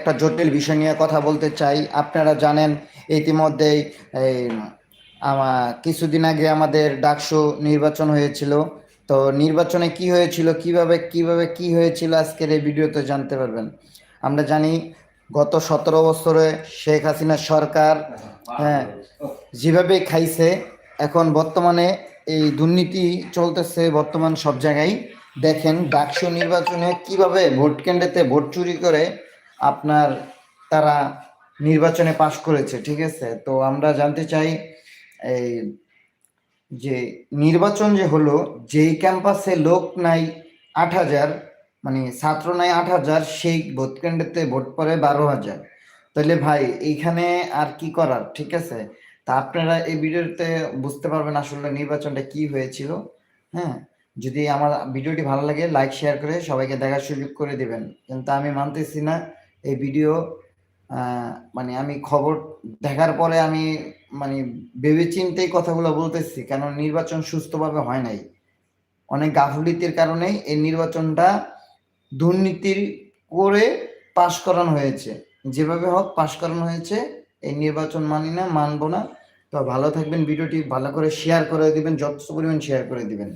একটা জটিল বিষয় নিয়ে কথা বলতে চাই। আপনারা জানেন, ইতিমধ্যেই এই কিছুদিন আগে আমাদের ডাকসু নির্বাচন হয়েছিল। তো নির্বাচনে কি হয়েছিল, কীভাবে কীভাবে কি হয়েছিল আজকের এই ভিডিওতে জানতে পারবেন। আমরা জানি, গত সতেরো বছরে শেখ হাসিনা সরকার হ্যাঁ যেভাবে খাইছে, এখন বর্তমানে এই দুর্নীতি চলতেছে বর্তমান সব জায়গায়। দেখেন, ডাকসু নির্বাচনে কীভাবে ভোট কেন্দ্রেতে ভোট চুরি করে আপনার তারা নির্বাচনে পাশ করেছে, ঠিক আছে? তো আমরা জানতে চাই, এই যে নির্বাচন যে হলো, যেই ক্যাম্পাসে লোক নাই আট হাজার মানে ছাত্র নাই আট হাজার, সেই ভোট ভোট পড়ে বারো হাজার। তাহলে ভাই, এইখানে আর কি করার, ঠিক আছে? তা আপনারা এই ভিডিওতে বুঝতে পারবেন আসলে নির্বাচনটা কি হয়েছিল হ্যাঁ? যদি আমার ভিডিওটি ভালো লাগে, লাইক, শেয়ার করে সবাইকে দেখার সুযোগ করে দিবেন। কিন্তু আমি মানতেছি না এই ভিডিও মানে আমি খবর দেখার পরে আমি মানে ভেবে চিন্তেই কথাগুলো বলতেছি কারণ নির্বাচন সুস্থভাবে হয় নাই। অনেক গাফলিতির কারণে এই নির্বাচনটা দুর্নীতির করে পাশ করানো হয়েছে। যেভাবে হোক পাশ করানো হয়েছে, এই নির্বাচন মানি না, মানবো না। তো ভালো থাকবেন, ভিডিওটি ভালো করে শেয়ার করে দিবেন, যত পরিমাণ শেয়ার করে দিবেন।